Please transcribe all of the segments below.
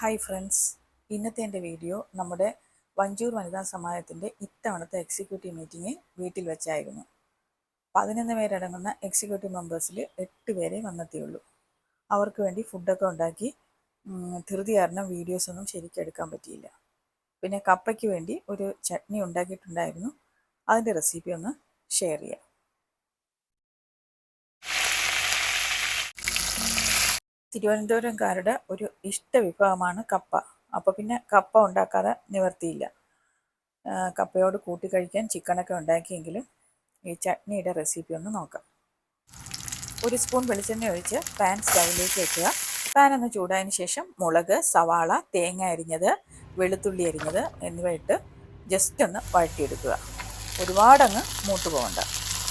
Hi friends ഇന്നത്തെ എന്റെ video നമ്മുടെ വഞ്ചൂർ വനിതാ സമാജത്തിന്റെ ഇത്തവണത്തെ എക്സിക്യൂട്ടീവ് മീറ്റിംഗ് വീട്ടിൽ വെച്ചായിരുന്നു. പതിനൊന്ന് പേരടങ്ങുന്ന എക്സിക്യൂട്ടീവ് മെമ്പേഴ്സിൽ എട്ട് പേരെ വന്നെത്തിയുള്ളൂ. അവർക്ക് വേണ്ടി ഫുഡൊക്കെ ഉണ്ടാക്കി ധൃതി കാരണം വീഡിയോസൊന്നും ശരിക്കും എടുക്കാൻ പറ്റിയില്ല. പിന്നെ കപ്പയ്ക്ക് വേണ്ടി ഒരു ചട്നി ഉണ്ടാക്കിയിട്ടുണ്ടായിരുന്നു. അതിന്റെ റെസിപ്പി ഒന്ന് ഷെയർ ചെയ്യാം. തിരുവനന്തപുരംകാരുടെ ഒരു ഇഷ്ട വിഭവമാണ് കപ്പ. അപ്പോൾ പിന്നെ കപ്പ ഉണ്ടാക്കാതെ നിവർത്തിയില്ല. കപ്പയോട് കൂട്ടി കഴിക്കാൻ ചിക്കനൊക്കെ ഉണ്ടാക്കിയെങ്കിലും ഈ ചട്നിയുടെ റെസിപ്പി ഒന്ന് നോക്കാം. ഒരു സ്പൂൺ വെളിച്ചെണ്ണ ഒഴിച്ച് പാൻ സ്റ്റൗവിലേക്ക് വെക്കുക. പാൻ ഒന്ന് ചൂടായതിന് ശേഷം മുളക് സവാള തേങ്ങ അരിഞ്ഞത് വെളുത്തുള്ളി അരിഞ്ഞത് എന്നിവ ഇട്ട് ജസ്റ്റ് ഒന്ന് വഴറ്റിയെടുക്കുക. ഒരുപാടങ്ങ് മൂട്ട് പോകണ്ട.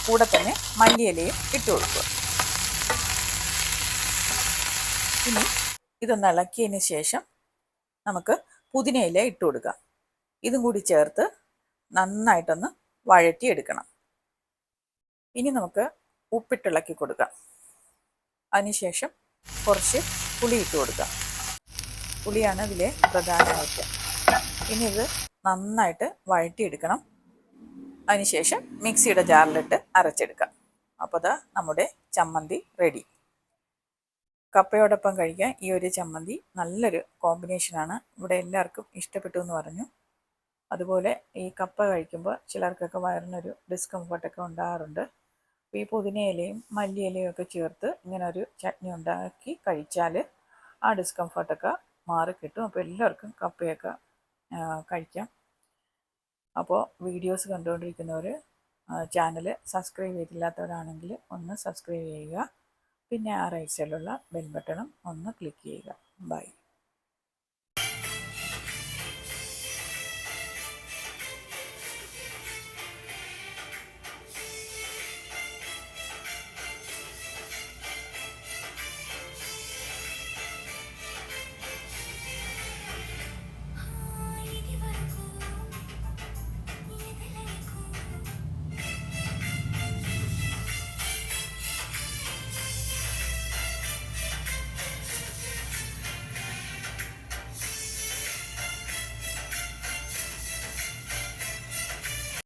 കൂടെ തന്നെ മല്ലിയിലയും ഇട്ട് കൊടുക്കുക. ഇനി ഇതൊന്ന് ഇളക്കിയതിന് ശേഷം നമുക്ക് പുതിനയില ഇട്ട് കൊടുക്കാം. ഇതും കൂടി ചേർത്ത് നന്നായിട്ടൊന്ന് വഴറ്റിയെടുക്കണം. ഇനി നമുക്ക് ഉപ്പിട്ടിളക്കി കൊടുക്കാം. അതിനുശേഷം കുറച്ച് പുളി ഇട്ട് കൊടുക്കാം. പുളിയാണ് ഇതിലെ പ്രധാനമായിട്ട്. ഇനി ഇത് നന്നായിട്ട് വഴറ്റിയെടുക്കണം. അതിനുശേഷം മിക്സിയുടെ ജാറിലിട്ട് അരച്ചെടുക്കാം. അപ്പോൾ അതാ നമ്മുടെ ചമ്മന്തി റെഡി. കപ്പയോടൊപ്പം കഴിക്കാൻ ഈ ഒരു ചമ്മന്തി നല്ലൊരു കോമ്പിനേഷനാണ് ഇവിടെ എല്ലാവർക്കും ഇഷ്ടപ്പെട്ടു എന്ന് പറഞ്ഞു. അതുപോലെ ഈ കപ്പ കഴിക്കുമ്പോൾ ചിലർക്കൊക്കെ വയറിനൊരു ഡിസ്കംഫർട്ടൊക്കെ ഉണ്ടാകാറുണ്ട്. ഈ പുതിനയിലയും മല്ലിയിലയും ഒക്കെ ചേർത്ത് ഇങ്ങനെ ഒരു ചട്നി ഉണ്ടാക്കി കഴിച്ചാൽ ആ ഡിസ്കംഫർട്ടൊക്കെ മാറിക്കിട്ടും അപ്പോൾ എല്ലാവർക്കും കപ്പയൊക്കെ കഴിക്കാം. അപ്പോൾ വീഡിയോസ് കണ്ടുകൊണ്ടിരിക്കുന്നവർ ചാനൽ സബ്സ്ക്രൈബ് ചെയ്തില്ലാത്തവരാണെങ്കിൽ ഒന്ന് സബ്സ്ക്രൈബ് ചെയ്യുക. പിന്നെ ആ റൈറ്റ് സൈഡിലുള്ള ബെൽ ബട്ടണും ഒന്ന് ക്ലിക്ക് ചെയ്യുക. ബൈ